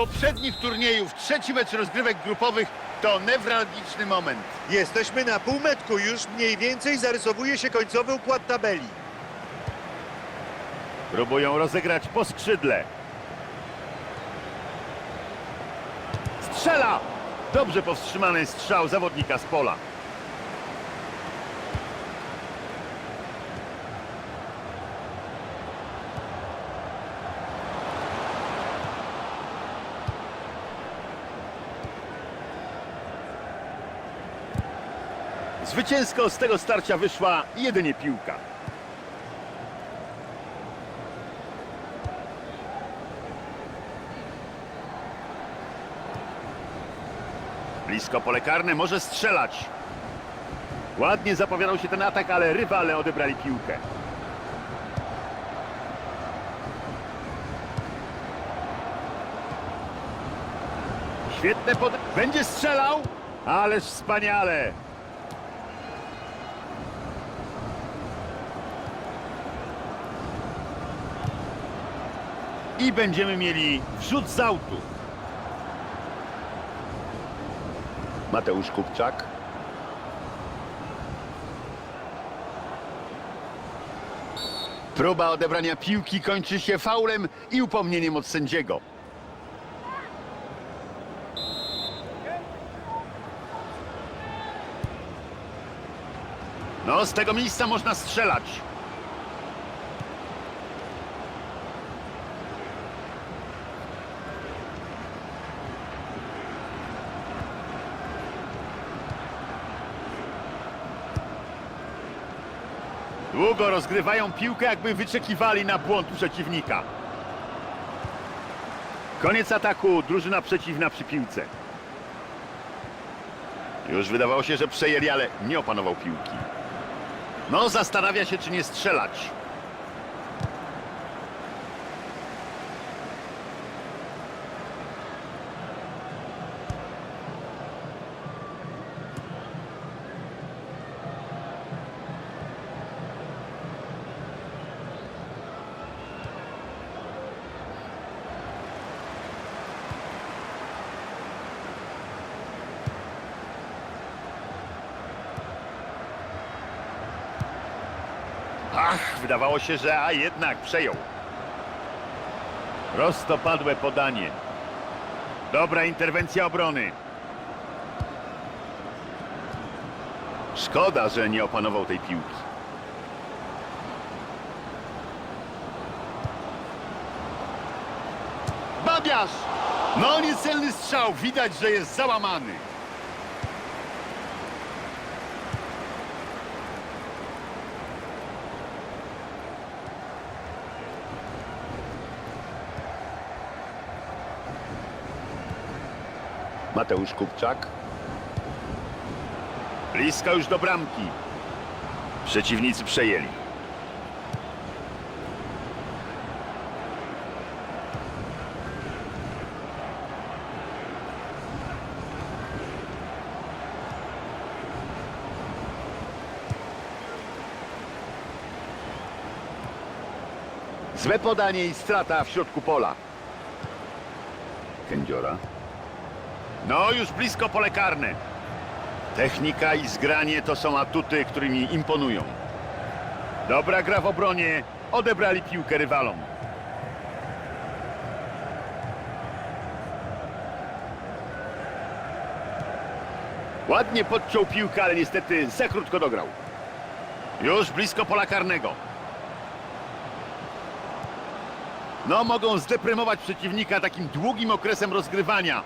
poprzednich turniejów trzeci mecz rozgrywek grupowych to newralgiczny moment. Jesteśmy na półmetku, już mniej więcej zarysowuje się końcowy układ tabeli. Próbują rozegrać po skrzydle. Strzela! Dobrze powstrzymany strzał zawodnika z pola. Zwycięsko z tego starcia wyszła jedynie piłka. Blisko pole karne, może strzelać. Ładnie zapowiadał się ten atak, ale rywale odebrali piłkę. Świetne pod... Będzie strzelał? Ależ wspaniale! I będziemy mieli wrzut z autu. Mateusz Kupczak. Próba odebrania piłki kończy się faulem i upomnieniem od sędziego. No, z tego miejsca można strzelać. Długo rozgrywają piłkę, jakby wyczekiwali na błąd przeciwnika. Koniec ataku, drużyna przeciwna przy piłce. Już wydawało się, że przejęli, ale nie opanował piłki. No, zastanawia się, czy nie strzelać. Ach, wydawało się, że a jednak przejął. Prostopadłe podanie. Dobra interwencja obrony. Szkoda, że nie opanował tej piłki. Babiarz! No niecelny strzał, widać, że jest załamany. Mateusz Kupczak. Blisko już do bramki. Przeciwnicy przejęli. Złe podanie i strata w środku pola. Kędziora. No, już blisko pole karne. Technika i zgranie to są atuty, którymi imponują. Dobra gra w obronie. Odebrali piłkę rywalom. Ładnie podciął piłkę, ale niestety za krótko dograł. Już blisko pola karnego. No, mogą zdeprymować przeciwnika takim długim okresem rozgrywania.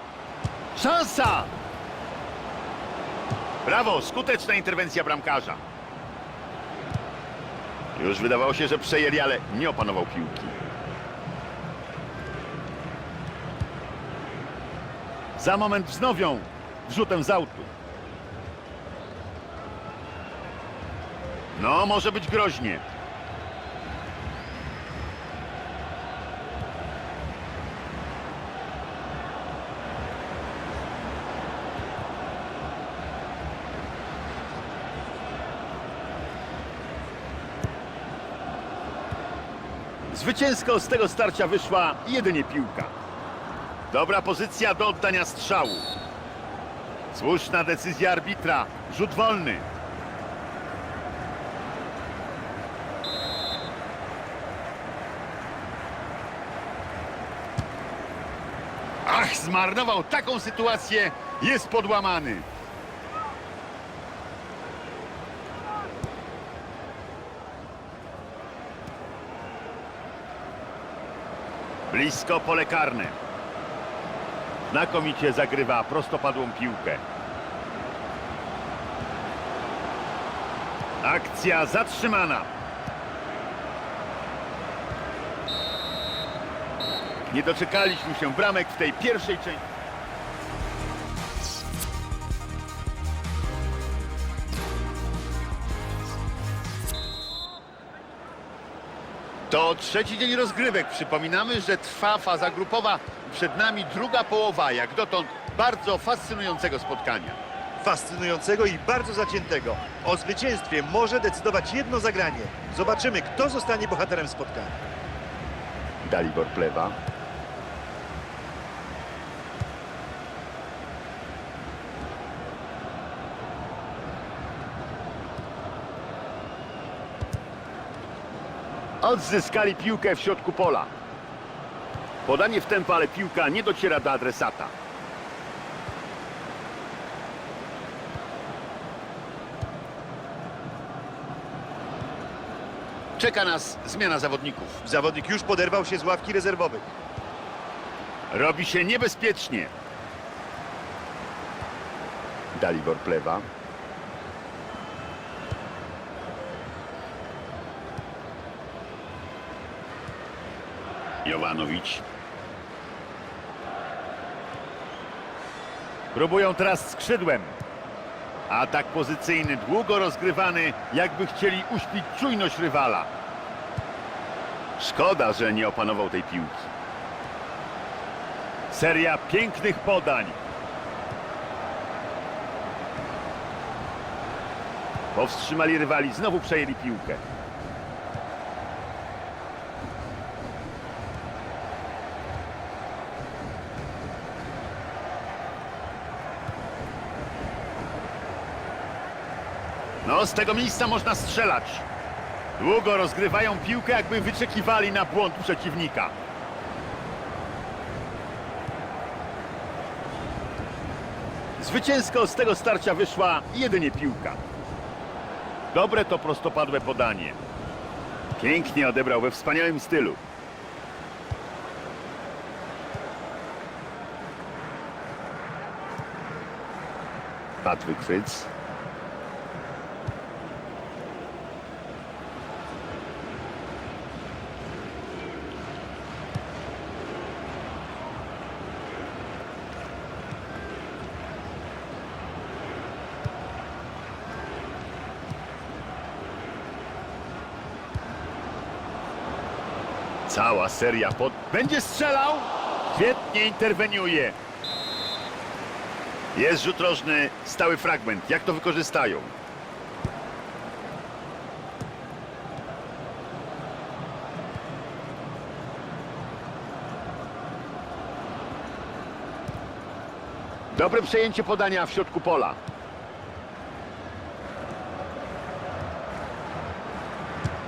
Szansa! Brawo, skuteczna interwencja bramkarza. Już wydawało się, że przejęli, ale nie opanował piłki. Za moment wznowią wrzutem z autu. No, może być groźnie. Zwycięsko z tego starcia wyszła jedynie piłka. Dobra pozycja do oddania strzału. Słuszna decyzja arbitra. Rzut wolny. Ach, zmarnował taką sytuację. Jest podłamany. Blisko pole karne. Znakomicie zagrywa prostopadłą piłkę. Akcja zatrzymana. Nie doczekaliśmy się bramek w tej pierwszej części. To trzeci dzień rozgrywek. Przypominamy, że trwa faza grupowa. Przed nami druga połowa, jak dotąd bardzo fascynującego spotkania. Fascynującego i bardzo zaciętego. O zwycięstwie może decydować jedno zagranie. Zobaczymy, kto zostanie bohaterem spotkania. Dalibor Plewa. Odzyskali piłkę w środku pola. Podanie w tempo, ale piłka nie dociera do adresata. Czeka nas zmiana zawodników. Zawodnik już poderwał się z ławki rezerwowych. Robi się niebezpiecznie. Dalibor Plewa. Jovanowicz. Próbują teraz skrzydłem. Atak pozycyjny, długo rozgrywany, jakby chcieli uśpić czujność rywala. Szkoda, że nie opanował tej piłki. Seria pięknych podań. Powstrzymali rywali, znowu przejęli piłkę. No, z tego miejsca można strzelać. Długo rozgrywają piłkę, jakby wyczekiwali na błąd przeciwnika. Zwycięsko z tego starcia wyszła jedynie piłka. Dobre to prostopadłe podanie. Pięknie odebrał we wspaniałym stylu. Patryk Fryc. Cała seria pod... Będzie strzelał! Świetnie interweniuje. Jest rzut rożny, stały fragment. Jak to wykorzystają? Dobre przejęcie podania w środku pola.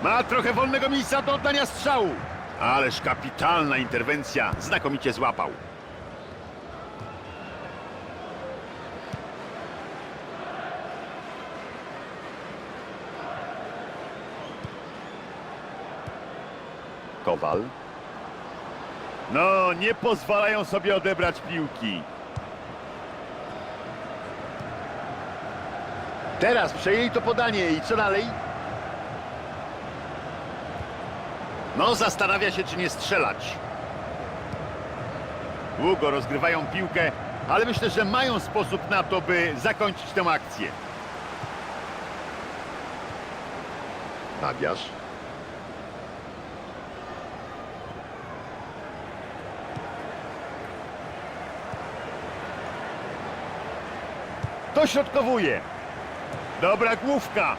Ma trochę wolnego miejsca do oddania strzału. Ależ kapitalna interwencja. Znakomicie złapał. Kowal. No, nie pozwalają sobie odebrać piłki. Teraz przejęli to podanie i co dalej? No, zastanawia się, czy nie strzelać. Długo rozgrywają piłkę, ale myślę, że mają sposób na to, by zakończyć tę akcję. Nabiarz. Dośrodkowuje. Dobra główka.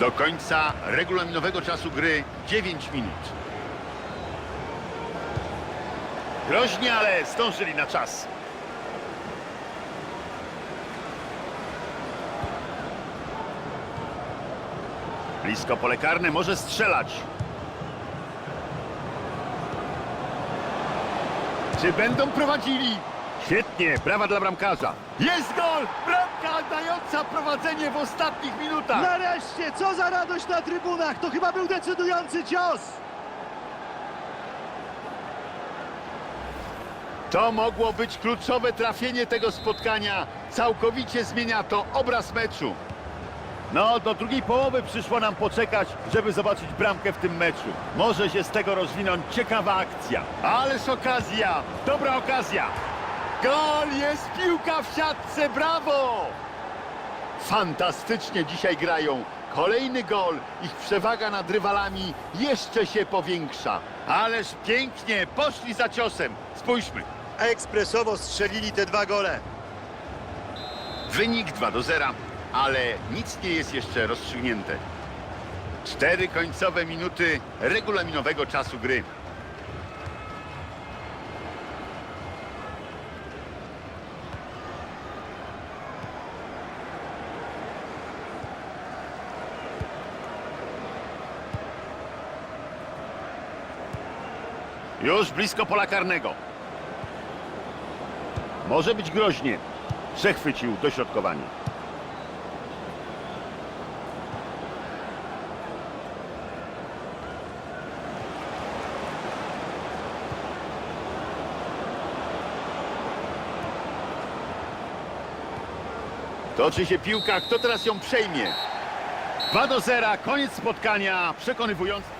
Do końca regulaminowego czasu gry 9 minut. Groźnie, ale zdążyli na czas. Blisko pole karne może strzelać. Czy będą prowadzili? Świetnie, brawa dla bramkarza. Jest gol! Bramka dająca prowadzenie w ostatnich minutach. Nareszcie, co za radość na trybunach! To chyba był decydujący cios! To mogło być kluczowe trafienie tego spotkania. Całkowicie zmienia to obraz meczu. No, do drugiej połowy przyszło nam poczekać, żeby zobaczyć bramkę w tym meczu. Może się z tego rozwinąć ciekawa akcja. Ależ okazja! Dobra okazja! Gol! Jest piłka w siatce! Brawo! Fantastycznie dzisiaj grają. Kolejny gol. Ich przewaga nad rywalami jeszcze się powiększa. Ależ pięknie poszli za ciosem. Spójrzmy. Ekspresowo strzelili te dwa gole. Wynik 2 do 0, ale nic nie jest jeszcze rozstrzygnięte. Cztery końcowe minuty regulaminowego czasu gry. Już blisko pola karnego. Może być groźnie. Przechwycił dośrodkowanie. Toczy się piłka, kto teraz ją przejmie? 2 do 0, koniec spotkania, przekonywujący.